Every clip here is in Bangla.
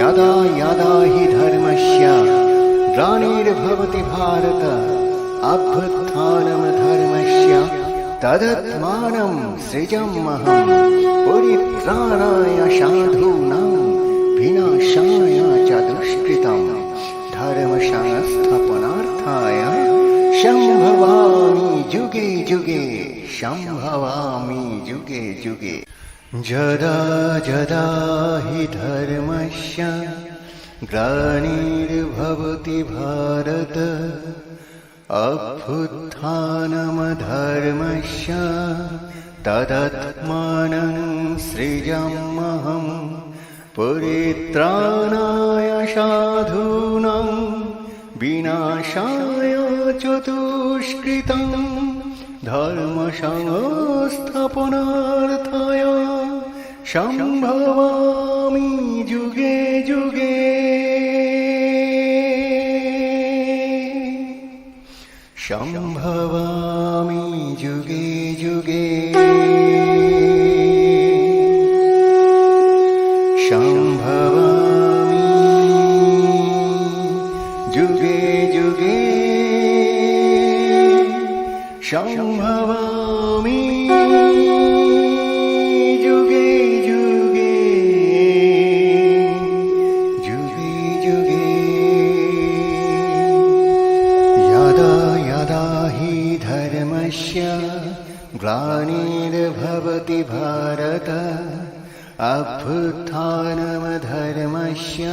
यदा यदा हि धर्मस्य ग्लानिर्भवति भारत अभ्युत्थानम् धर्मस्य तदत्मानं सृजमहं परित्राणाय साधूनां विनाशाय च दुष्कृतम् धर्मसंस्थापनार्थाय शम्भवामि युगे युगे शम्भवामि युगे युगे যদা যদা হি ধর্মস্য গ্লানির্ভবতি ভারত अभ्युत्थानमधर्मश्च तदत्मानं सृजमहं परित्राणाय साधूनां विनाशाय चतुष्कृतं धर्मसंस्थापनार्थम् সম্ভবামি যুগে যুগে সম্ভবামি যুগে যুগে সম্ভবামি যুগে যুগে সম্ভবা ग्लानिर्भवति भारत अभ्युत्थानमधर्मस्य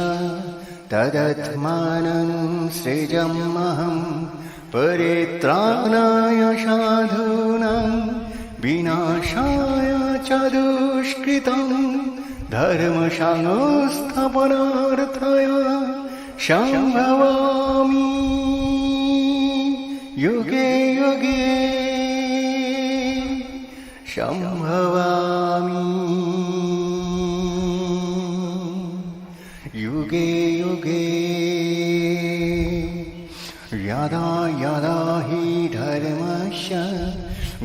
तदत्मानं सृजमहं परित्राणाय साधूनां विनाशाय च दुष्कृतं धर्मसंस्थापनार्थय शम्भवामि युगे शम्भवामि युगे युगे यदा यदा हि धर्मस्य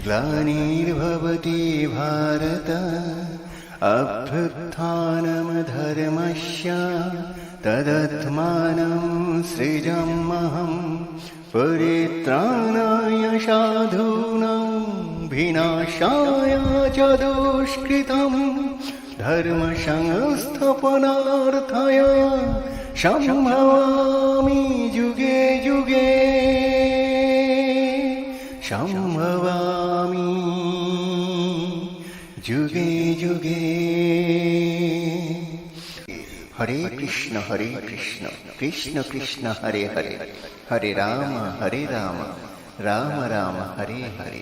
ग्लानिर्भवति भारत अभ्युत्थानं धर्मस्य तदत्मानं सृजमहं परित्राणाय साधु विनाशाय च दुष्कृतम् धर्मसंस्थपनार्थय सम्भवामि যুগে युगे सम्भवामि যুগে যুগে হরে কৃষ্ণ হরে কৃষ্ণ কৃষ্ণ কৃষ্ণ হরে হরে হরে রাম হরে রাম রাম রাম হরে হরে